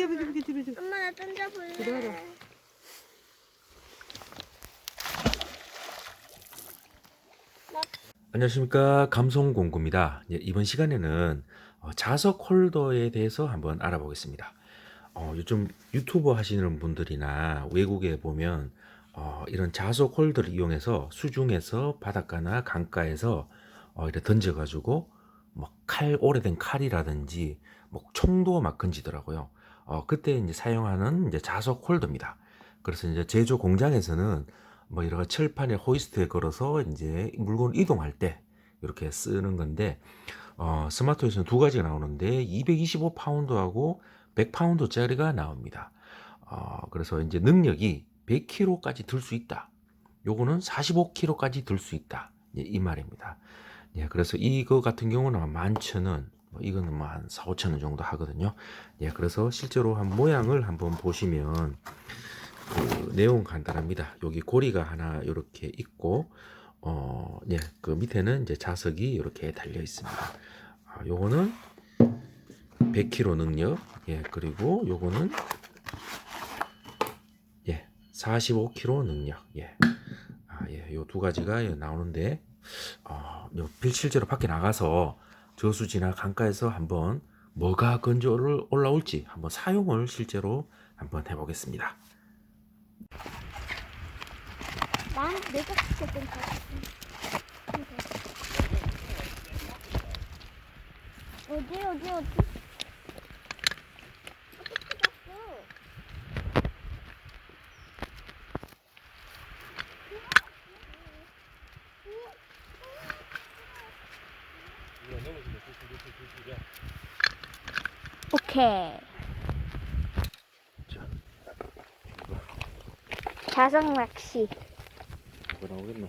비켜 비켜 비켜 비켜 비켜 엄마 나 던져볼래. 기다려. 안녕하십니까 감성공구입니다. 예, 이번 시간에는 어, 자석 홀더에 대해서 한번 알아보겠습니다. 어, 요즘 유튜버 하시는 분들이나 외국에 보면 어, 이런 자석 홀더를 이용해서 수중에서 바닷가나 강가에서 어, 이렇게 던져가지고 뭐칼 오래된 칼이라든지 뭐 총도 막 건지더라고요. 어, 그때 이제 사용하는 이제 자석 홀더입니다. 그래서 이제 제조 공장에서는 뭐 여러 철판에 호이스트에 걸어서 이제 물건을 이동할 때 이렇게 쓰는 건데 어, 스마트에서는 두 가지가 나오는데 225 파운드하고 100 파운드짜리가 나옵니다. 어, 그래서 이제 능력이 100kg까지 들 수 있다. 요거는 45kg까지 들 수 있다. 예, 이 말입니다. 예, 그래서 이거 같은 경우는 한 11,000원, 뭐 이거는 뭐 한 4, 5천 원 정도 하거든요. 예, 그래서 실제로 한 모양을 한번 보시면 그 내용 간단합니다. 여기 고리가 하나 이렇게 있고 어, 예, 그 밑에는 이제 자석이 이렇게 달려 있습니다. 아, 요거는 100kg 능력, 예, 그리고 요거는 예, 45kg 능력, 예, 아, 예, 요 두 가지가 예, 나오는데 어, 실제로 밖에 나가서 저수지나 강가에서 한번 뭐가 건져 올- 올라올지 한번 사용을 실제로 한번 해보겠습니다. 난 내가 거. 어디 어디 어디? 오케이. 자, 자석 낚시. 뭐가 나오겠노?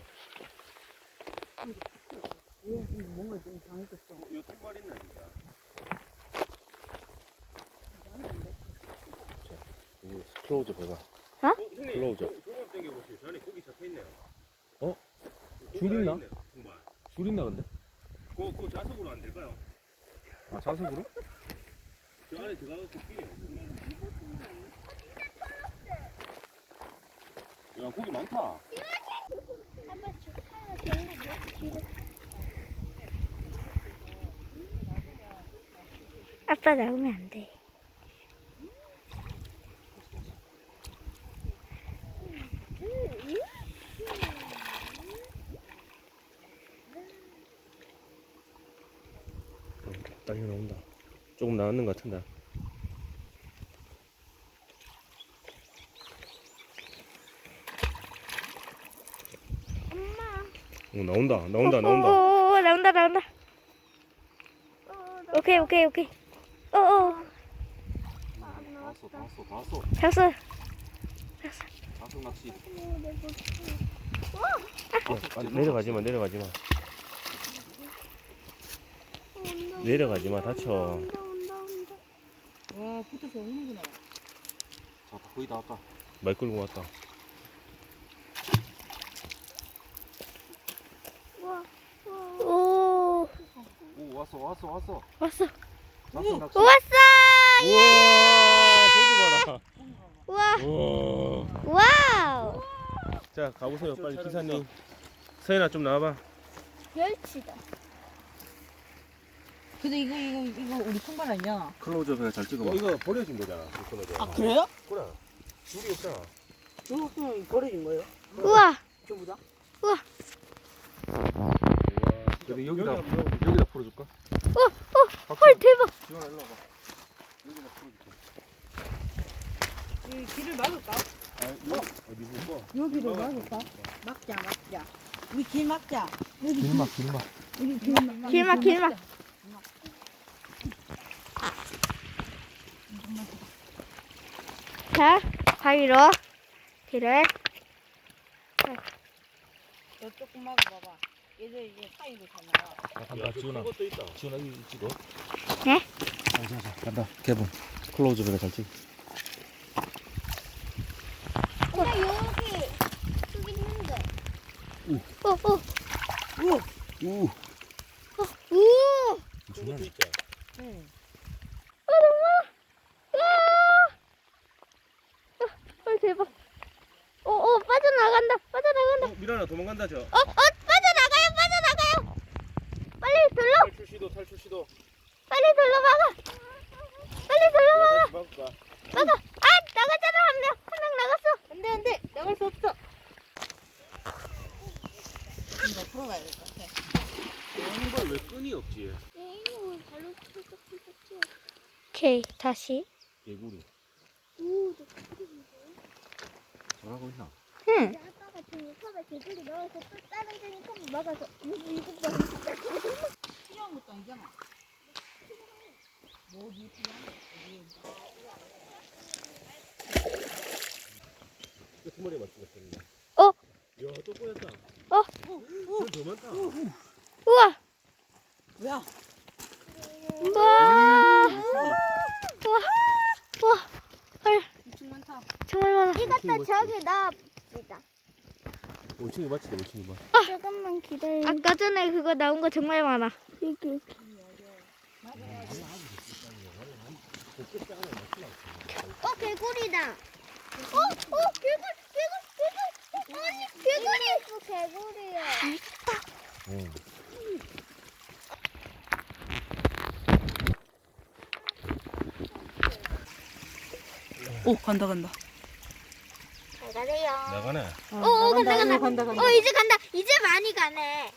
이거 클로즈 봐봐. 어? 클로즈. 어? 줄 있나? 줄 있나 근데? 그, 그 자석으로 안 될까요? 아 자석으로? 저 안에 들어가서 끼요. 야, 고기 많다. 아빠 나오면 안 돼. 딸기 나온다. 조금 나왔는 것 같은데. 엄마. 오, 나온다. 나온다. 나온다. 오, 오, 나온다, 나온다. 오케이, 오케이, 오케이. 오, 오. 나왔어, 나왔어, 나왔어. 잡았어. 자석 낚시. 아, 내려가지 마, 내려가지 마. 내려가지 마, 다쳐. 와 붙어서 오는구나 자 거의 다 왔다. 말 끌고 왔다. 오, 오 왔어 왔어 왔어. 왔어. 낚시 낚시. 왔어! 우와, 소주 우와, 봐라. 우와. 와우. 자, 가보세요, 빨리 기사님. 서연아 좀 나와봐. 멸치다. 근데 이거 이거 이거 우리 손발 아니야? 클로즈업에 잘 찍어봐. 이거 버려진 거잖아. 아 그래요? 그래. 줄이 없잖아. 이거 그냥 버려진 거예요? 우와, 전부 다? 그래 여기다 여기다 풀어줄까? 헐, 대박. 지원아 일로 와봐. 여기다 풀어줄게. 이 길을 막을까? 아, 이거 어디 보고? 여기를 막을까? 막자 막자 우리 길 막자 여기 길막 길막. 우리 길 막. 길막, 길막. 자, 가위로 길을. 저쪽 좀 막아봐봐 얘들 이제 사이로 잘 나와 간다 지원아. 그것도 있다. 지원아 여기 찍어. 네? 자 자 자 간다. 개봉. 클로즈업에 잘 찍. 나 여기 여기 있는데. 오, 오, 우. 오. 그것도 있다. 응. 세연아 도망간다 저. 어, 어, 빠져나가요, 빠져나가요. 빨리 돌려, 탈출 시도 탈출 시도. 빨리 돌려 막아. 빨리 돌려 막아. 다시 막을까? 막아. 아, 나가잖아 한 명, 한 명 나갔어. 안돼 안돼 나갈 수 없어. 이거 풀어가야 될 것 같아. 이걸 왜 끈이 없지? 오케이, 다시. 개구리. 뭐라고 있나? 응. 지금 컵에 개구리 넣어서 또 다른 종이 컵 막아서 이거 이거 봐. 필요한 것도 아니잖아. 뭐지 필요한 거? 끝머리 맞추겠습니다. 어? 야, 또 꼬였다. 어? 더 많다. 우와, 뭐야? 우와, 우와, 우와. 헐, 엄청 많다. 정말 많아. 이것도 저기 넣읍시다. 5층이 맞지? 5층이 맞. 조금만 기다려. 아까 전에 그거 나온 거 정말 많아. 여기. 어 개구리다. 어? 어 개구리 개구리 개구리. 어, 아니 개구리. 또 개구리야. 오 간다 간다. 잘 가세요. 나가네. 오, 오, 간다, 간다. 간다 간다. 어, 이제 간다. 이제 많이 가네.